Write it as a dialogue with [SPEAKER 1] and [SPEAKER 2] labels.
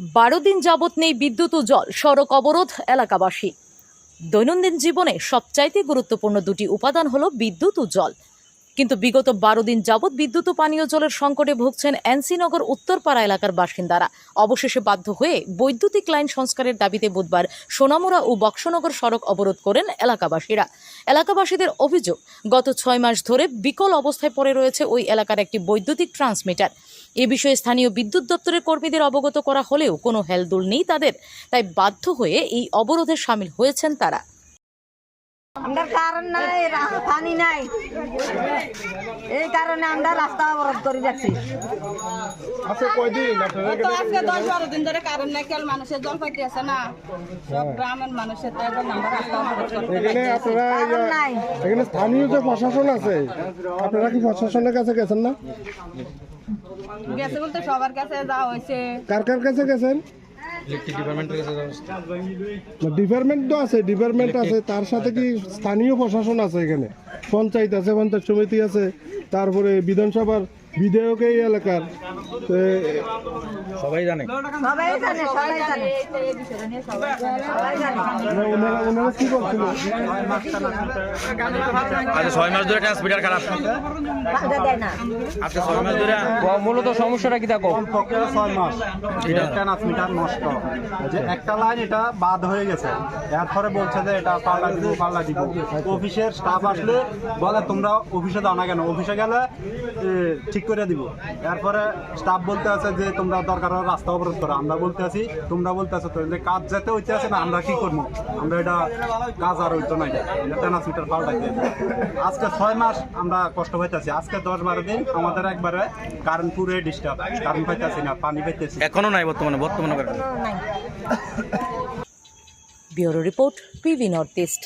[SPEAKER 1] বারো দিন যাবৎ নেই বিদ্যুৎ ও জল, সড়ক অবরোধ এলাকাবাসী। দৈনন্দিন জীবনে সবচাইতে গুরুত্বপূর্ণ দুটি উপাদান হলো বিদ্যুৎ ও জল। কিন্তু বিগত বারো দিন যাবৎ বিদ্যুৎ ও পানীয় জলের সংকটে ভুগছেন এনসিনগর উত্তরপাড়া এলাকার বাসিন্দারা। অবশেষে বাধ্য হয়ে বৈদ্যুতিক লাইন সংস্কারের দাবিতে বুধবার সোনামুড়া ও বক্সনগর সড়ক অবরোধ করেন এলাকাবাসীরা। এলাকাবাসীদের অভিযোগ, গত ছয় মাস ধরে বিকল অবস্থায় পড়ে রয়েছে ওই এলাকার একটি বৈদ্যুতিক ট্রান্সমিটার। এ বিষয়ে স্থানীয় বিদ্যুৎ দপ্তরের কর্মীদের অবগত করা হলেও কোনো হেলদোল নেই তাদের। তাই বাধ্য হয়ে এই অবরোধে সামিল হয়েছেন তারা।
[SPEAKER 2] আমরা কারণ নাই পানি নাই। এই কারণে আমরা রাস্তা অবরোধ করে রাখছি
[SPEAKER 3] আচ্ছা
[SPEAKER 4] আজকে দশ বারো দিন ধরে কারণ নাই কেল মানুষের জল পাইতে আছে না। সব গ্রামের মানুষের তো এখন আমরা রাস্তা অবরোধ
[SPEAKER 3] এখানে আপনারা
[SPEAKER 2] নাই।
[SPEAKER 3] এখানে স্থানীয় যে প্রশাসন আছে আপনারা কি প্রশাসনের কাছে গেছেন না?
[SPEAKER 4] গেছে বলতে সবার কাছে যাওয়া হয়েছে।
[SPEAKER 3] কার কার কাছে গেছেন? ডিপার্টমেন্ট তো আছে ডিপার্টমেন্ট আছে। তার সাথে কি স্থানীয় প্রশাসন আছে এখানে? পঞ্চায়েত আছে পঞ্চায়েত সমিতি আছে তারপরে বিধানসভার বিধায়ক এই এলাকার।
[SPEAKER 5] সবাই জানে। আচ্ছা ছয় মাস ধরে ট্রান্সমিটার খারাপ।
[SPEAKER 2] বাধা দেয় না
[SPEAKER 5] আজকে ছয় মাস ধরে
[SPEAKER 6] মূলত সমস্যাটা কি দেখো?
[SPEAKER 7] ছয় মাস। ট্রান্সমিটার নষ্ট। যে একটা লাইন এটা বাদ হয়ে গেছে। এরপরে বলছে যে এটা পাল্লা দিব পাল্লা দিব। অফিসের স্টাফ আসলে বলে তোমরা অফিসে দাও না কেন? অফিসে গেলে ঠিক করে দিব। এরপরে স্টাফ বলতে আছে যে তোমরা দরকার রাস্তা অবরোধ করো। আমরা বলতে আছি তোমরা বলতে আছো তো যে কাজ যেতে হইতে আছে না আমরা কি করব? আমরা এটা কাজ আর হইতো না এটা। ট্রান্সমিটার পাল্টাইতে আজকে ছয় মাস আমরা কষ্ট পাইতেছি। আজকে দশ বারো দিন আমাদের একবারে কারেন্ট পুরে ডিস্টার্ব কারেন্ট পাইতেছি না পানি পাইতেছি
[SPEAKER 5] এখনও নাই বর্তমানে বর্তমানে
[SPEAKER 2] নাই।
[SPEAKER 1] Bureau report PV north east.